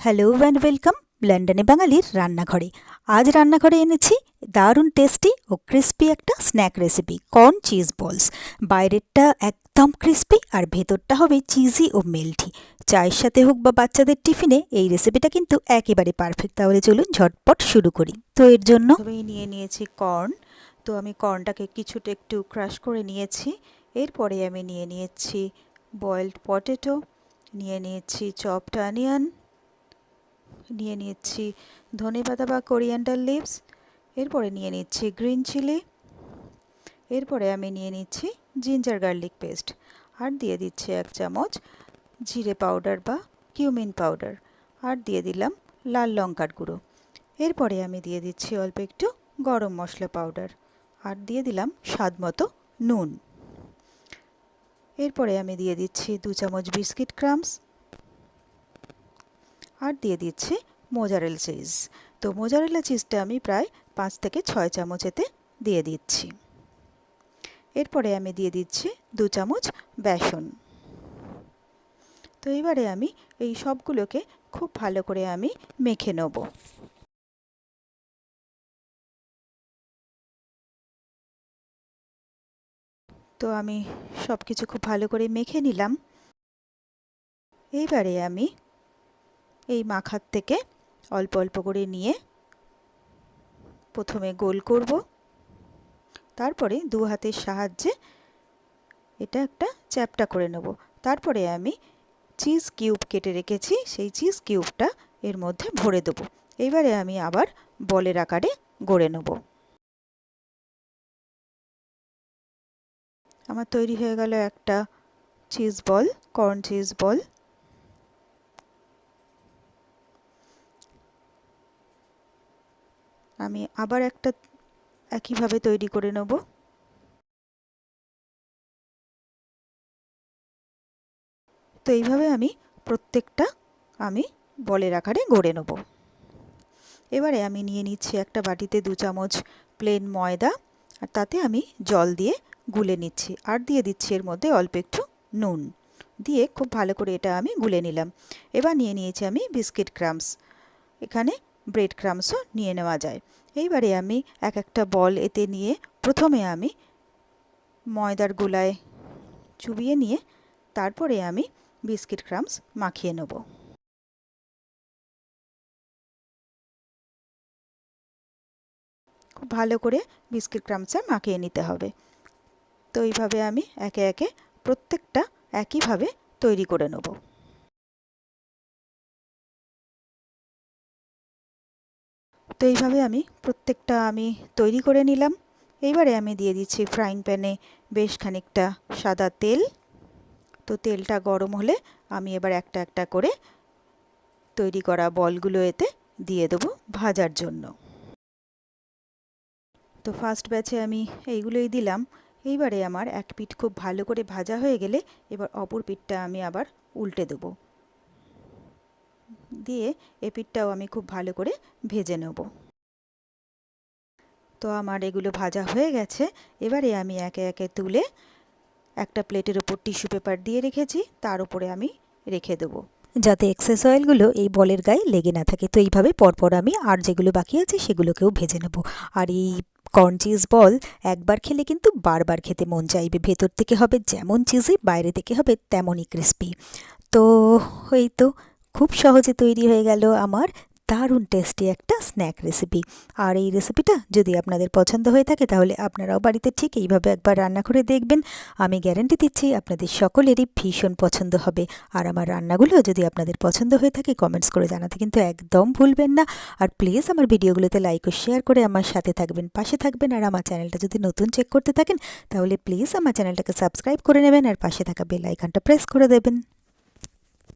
Hello and welcome লন্ডনে বাঙালির রান্নাঘরে। আজ রান্নাঘরে এনেছি দারুণ টেস্টি ও ক্রিস্পি একটা snack recipe corn cheese balls বাইরেরটা একদম ক্রিস্পি আর ভেতরটা হবে চিজি ও মেল্টি চায়ের সাথে হোক বা বাচ্চাদের টিফিনে, এই রেসিপিটা কিন্তু একেবারে পারফেক্ট তাহলে চলুন ঝটপট শুরু করি। তো এর জন্য আমি নিয়ে নিয়েছি কর্ন তো আমি কর্নটাকে কিছুটা একটু ক্রাশ করে নিয়েছি। এরপরে আমি নিয়ে নিয়েছি বয়েলড পটেটো নিয়ে নিয়েছি চপড অনিয়ন নিয়ে নিচ্ছি। ধনে পাতা বা কোরিয়ান্ডার লিভস এরপরে নিয়ে নিচ্ছি গ্রিন চিলি এরপরে আমি নিয়ে নিচ্ছি জিঞ্জার গার্লিক পেস্ট আর দিয়ে দিচ্ছি এক চামচ জিরে পাউডার বা কিউমিন পাউডার আর দিয়ে দিলাম লাল লঙ্কার গুঁড়ো। এরপরে আমি দিয়ে দিচ্ছি অল্প একটু গরম মশলা পাউডার আর দিয়ে দিলাম স্বাদ মতো নুন। এরপরে আমি দিয়ে দিচ্ছি দু চামচ বিস্কিট ক্রামস আর দিয়ে দিচ্ছি মোজারেল চিজ তো মোজারেলা চিজটা আমি প্রায় পাঁচ থেকে ছয় চামচ এতে দিয়ে দিচ্ছি। এরপরে আমি দিয়ে দিচ্ছি দু চামচ বেসন। তো এবারে আমি এই সবগুলোকে খুব ভালো করে আমি মেখে নেব। তো আমি সব কিছু খুব ভালো করে মেখে নিলাম। এইবারে আমি এই মাখার থেকে অল্প অল্প করে নিয়ে প্রথমে গোল করব। তারপরে দু হাতের সাহায্যে এটা একটা চ্যাপটা করে নেব। তারপরে আমি চিজ কিউব কেটে রেখেছি, সেই চিজ কিউবটা এর মধ্যে ভরে দেবো। এবারে আমি আবার বলের আকারে গড়ে নেব। আমার তৈরি হয়ে গেল একটা cheese ball, corn cheese ball. আমি আবার একটা একইভাবে তৈরি করে নেব। তো এইভাবে আমি প্রত্যেকটা আমি বলের আকারে গড়ে নেব। এবারে আমি নিয়ে নিচ্ছি একটা বাটিতে দু চামচ প্লেন ময়দা, আর তাতে আমি জল দিয়ে গুলে নিচ্ছি। আর দিয়ে দিচ্ছি এর মধ্যে অল্প একটু নুন। দিয়ে খুব ভালো করে এটা আমি গুলে নিলাম। এবার নিয়ে নিয়েছি আমি বিস্কিট ক্রামস। এখানে ব্রেড ক্রামসও নিয়ে নেওয়া যায়। এইবারে আমি এক একটা বল এতে নিয়ে প্রথমে আমি ময়দার গোলায় চুবিয়ে নিয়ে তারপরে আমি বিস্কিট ক্রামস মাখিয়ে নেব। খুব ভালো করে বিস্কিট ক্রামসে মাখিয়ে নিতে হবে। তো এইভাবে আমি একে একে প্রত্যেকটা একইভাবে তৈরি করে নেব। তো এইভাবে আমি প্রত্যেকটা আমি তৈরি করে নিলাম। এইবারে আমি দিয়ে দিচ্ছি ফ্রাইং প্যানে বেশ খানিকটা সাদা তেল। তো তেলটা গরম হলে আমি এবার একটা একটা করে তৈরি করা বলগুলো এতে দিয়ে দেবো ভাজার জন্য। তো ফার্স্ট ব্যাচে আমি এইগুলোই দিলাম। এইবারে আমার এক পিঠ খুব ভালো করে ভাজা হয়ে গেলে এবার অপর পিঠটা আমি আবার উল্টে দেবো। দিয়ে এপিঠটাও আমি খুব ভালো করে ভেজে নেব। তো আমার এগুলো ভাজা হয়ে গেছে। এবারে আমি একে একে তুলে একটা প্লেটের ওপর টিস্যু পেপার দিয়ে রেখেছি। তার উপরে আমি রেখে দেবো। যাতে এক্সেস অয়েলগুলো এই বলের গায়ে লেগে না থাকে। তো এইভাবে পরপর আমি আর যেগুলো বাকি আছে সেগুলোকেও ভেজে নেব। আর এই কর্ন চিজ বল একবার খেলে কিন্তু বারবার খেতে মন চাইবে। ভেতর থেকে হবে যেমন চিজি বাইরে থেকে হবে তেমনই ক্রিস্পি তো, এই তো খুব সহজে তৈরি হয়ে গেল আমার দারুণ টেস্টি একটা স্ন্যাক রেসিপি আর এই রেসিপিটা যদি আপনাদের পছন্দ হয়ে থাকে, তাহলে আপনারাও বাড়িতে ঠিক এইভাবে একবার রান্না করে দেখবেন। আমি গ্যারেন্টি দিচ্ছি আপনাদের সকলেরই ভীষণ পছন্দ হবে। আর আমার রান্নাগুলো যদি আপনাদের পছন্দ হয়ে থাকে কমেন্টস করে জানাতে কিন্তু একদম ভুলবেন না। আর প্লিজ আমার ভিডিওগুলোতে লাইক ও শেয়ার করে আমার সাথে থাকবেন, পাশে থাকবেন। আর আমার চ্যানেলটা যদি নতুন চেক করতে থাকেন, তাহলে প্লিজ আমার চ্যানেলটাকে সাবস্ক্রাইব করে নেবেন। আর পাশে থাকা বেল আইকনটা প্রেস করে দেবেন।